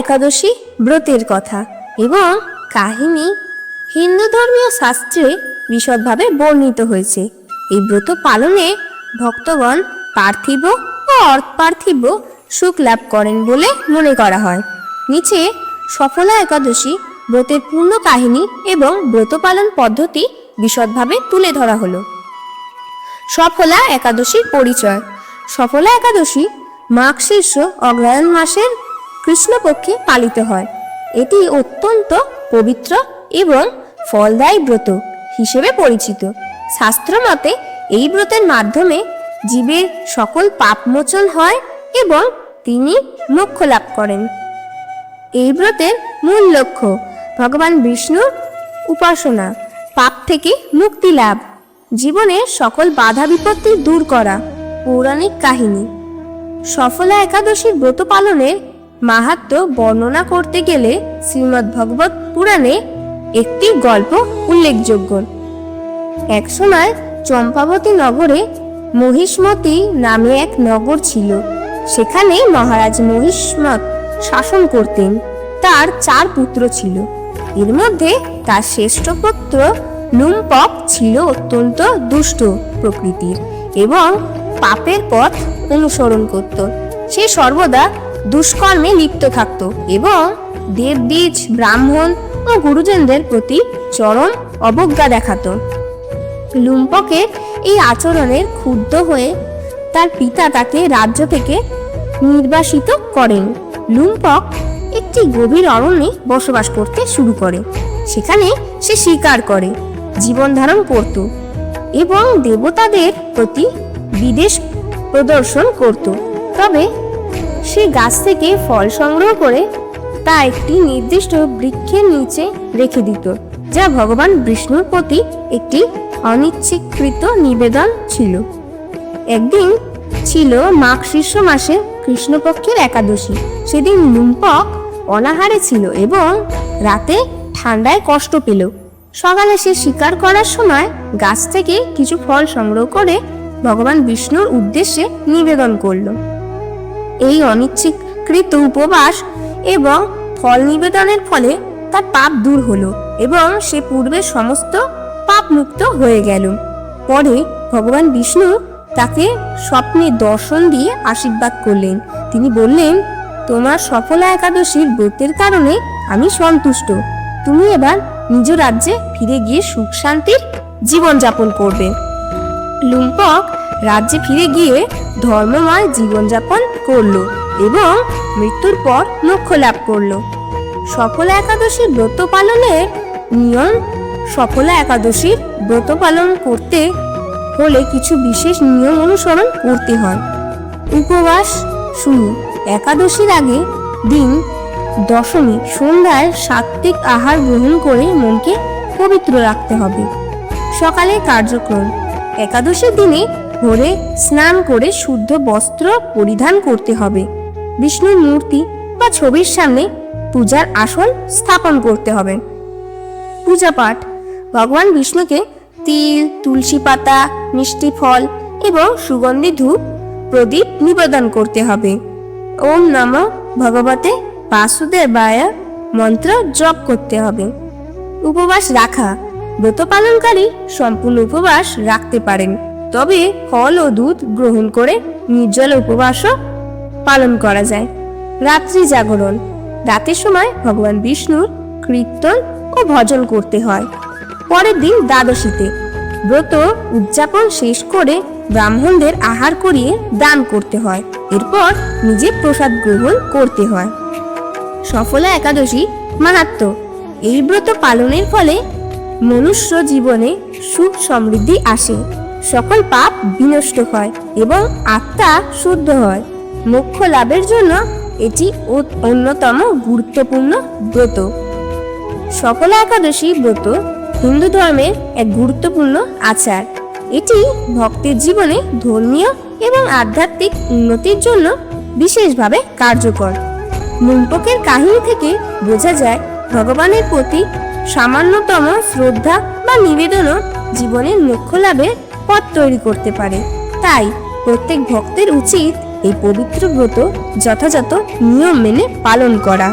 একাদশী ব্রতের কথা এবং কাহিনী হিন্দু ধর্মীয় শাস্ত্রে বিশদভাবে বর্ণিত হয়েছে। এই ব্রত পালনে ভক্তগণ পার্থিব ও অর্থপার্থিব সুখ লাভ করেন বলে মনে করা হয়। নিচে সফলা একাদশী ব্রতের পূর্ণ কাহিনী এবং ব্রত পালন পদ্ধতি বিশদভাবে তুলে ধরা হলো। সফলা একাদশীর পরিচয়। সফলা একাদশী মাঘ শীর্ষ অগ্রহায়ণ মাসের কৃষ্ণপক্ষে পালিত হয়। এটি অত্যন্ত পবিত্র এবং ফলদায়ী ব্রত হিসেবে পরিচিত। শাস্ত্রমতে এই ব্রতের মাধ্যমে জীবের সকল পাপমোচন হয় এবং তিনি মোক্ষ লাভ করেন। এই ব্রতের মূল লক্ষ্য ভগবান বিষ্ণুর উপাসনা, পাপ থেকে মুক্তি লাভ, জীবনের সকল বাধা বিপত্তি দূর করা, পৌরাণিক কাহিনী। সফলা একাদশীর ব্রত পালনের মাহাত্ম্য বর্ণনা করতে গেলে শ্রীমদ্ ভগবত পুরাণে একটি গল্প উল্লেখযোগ্য। এক সময় চম্পাবতী নগরে মহিষ্মতি নামে এক নগর ছিল। সেখানে মহারাজ মহিষ্মত শাসন করতেন। তার চার পুত্র ছিল। এর মধ্যে তার শ্রেষ্ঠ পুত্র লুম্পক ছিল অত্যন্ত দুষ্ট প্রকৃতির এবং পাপের পথ অনুসরণ করত। সে সর্বদা দুষ্কর্মে লিপ্ত থাকত এবং দেববীজ, ব্রাহ্মণ ও গুরুজনদের প্রতি চরম অবজ্ঞা দেখাত। লুম্পকের এই আচরণের ক্ষুব্ধ হয়ে তার পিতা তাকে রাজ্য থেকে নির্বাসিত করেন। লুম্পক একটি গভীর অরণ্যে বসবাস করতে শুরু করে। সেখানে সে শিকার করে, জীবন ধারণ করত এবং দেবতাদের প্রতি বিদেশ প্রদর্শন করত। তবে সে গাছ থেকে ফল সংগ্রহ করে তা একটি নির্দিষ্ট বৃক্ষের নিচে রেখে দিত, যা ভগবান বিষ্ণুর প্রতি একটি অনিচ্ছাকৃত নিবেদন ছিল। একদিন ছিল মাঘ শীর্ষ মাসে কৃষ্ণপক্ষের একাদশী। সেদিন লুম্পক অনাহারে ছিল এবং রাতে ঠান্ডায় কষ্ট পেল। সকালে সে শিকার করার সময় গাছ থেকে কিছু ফল সংগ্রহ করে ভগবান বিষ্ণুর উদ্দেশ্যে নিবেদন করল। এই অনিচ্ছাকৃত উপবাস এবং ফল নিবেদনের ফলে তার পাপ দূর হলো এবং সে পূর্বের সমস্ত পাপ মুক্ত হয়ে গেল। পরে ভগবান বিষ্ণু তাকে স্বপ্নে দর্শন দিয়ে আশীর্বাদ করলেন। তিনি বললেন, তোমার সফলা একাদশীর ব্রতের কারণে আমি সন্তুষ্ট। তুমি এবার নিজ রাজ্যে ফিরে গিয়ে সুখ শান্তির জীবনযাপন করবে। লুম্পক রাজ্যে ফিরে গিয়ে ধর্মময় জীবনযাপন করল এবং মৃত্যুর পর মোক্ষ লাভ করল। সফলা একাদশীর ব্রত পালনের নিয়ম সফলা একাদশীর ব্রত পালন করতে হলে কিছু বিশেষ নিয়ম অনুসরণ করতে হয়। উপবাস শুরু। একাদশীর আগে দিন দশমী, সন্ধ্যায় সাত্ত্বিক আহার গ্রহণ করে মনকে পবিত্র রাখতে হবে। সকালে কার্যক্রম। একাদশীর দিনে ভোরে স্নান করে শুদ্ধ বস্ত্র পরিধান করতে হবে। বিষ্ণুর মূর্তি বা ছবির সামনে পূজার আসন স্থাপন করতে হবে। পূজা পাঠ। ভগবান বিষ্ণুকে তিল, তুলসী পাতা, মিষ্টি ফল এবং সুগন্ধি ধূপ, প্রদীপ নিবেদন করতে হবে। ওম নম ভগবতে বাসুদেবায় মন্ত্র জপ করতে হবে। উপবাস রাখা। ব্রত পালনকারী সম্পূর্ণ উপবাস রাখতে পারেন। তবে ফল ও দুধ গ্রহণ করে নির্জল উপবাসও পালন করা যায়। রাত্রি জাগরণ, রাতের সময় ভগবান বিষ্ণুর কীর্তন ও ভজন করতে হয়। পরের দিন দ্বাদশীতে ব্রত উদযাপন শেষ করে ব্রাহ্মণদের আহার করিয়ে দান করতে হয়। এরপর নিজে প্রসাদ গ্রহণ করতে হয়। সফলা একাদশী মাহাত্ম। এই ব্রত পালনের ফলে মনুষ্য জীবনে সুখ সমৃদ্ধি আসে। সকল পাপ বিনষ্ট হয় এবং আত্মা শুদ্ধ হয়। মোক্ষ লাভের জন্য এটি অন্যতম গুরুত্বপূর্ণ ব্রত। সফলা একাদশী ব্রত হিন্দু ধর্মের এক গুরুত্বপূর্ণ আচার। এটি ভক্তের জীবনে ধর্মীয় এবং আধ্যাত্মিক উন্নতির জন্য বিশেষভাবে কার্যকর। লুম্পকের কাহিনী থেকে বোঝা যায়, ভগবানের প্রতি সামান্যতম শ্রদ্ধা বা নিবেদনও জীবনের লক্ষ্য লাভের পথ তৈরি করতে পারে। তাই প্রত্যেক ভক্তের উচিত এই পবিত্র ব্রত যথাযথ নিয়ম মেনে পালন করা।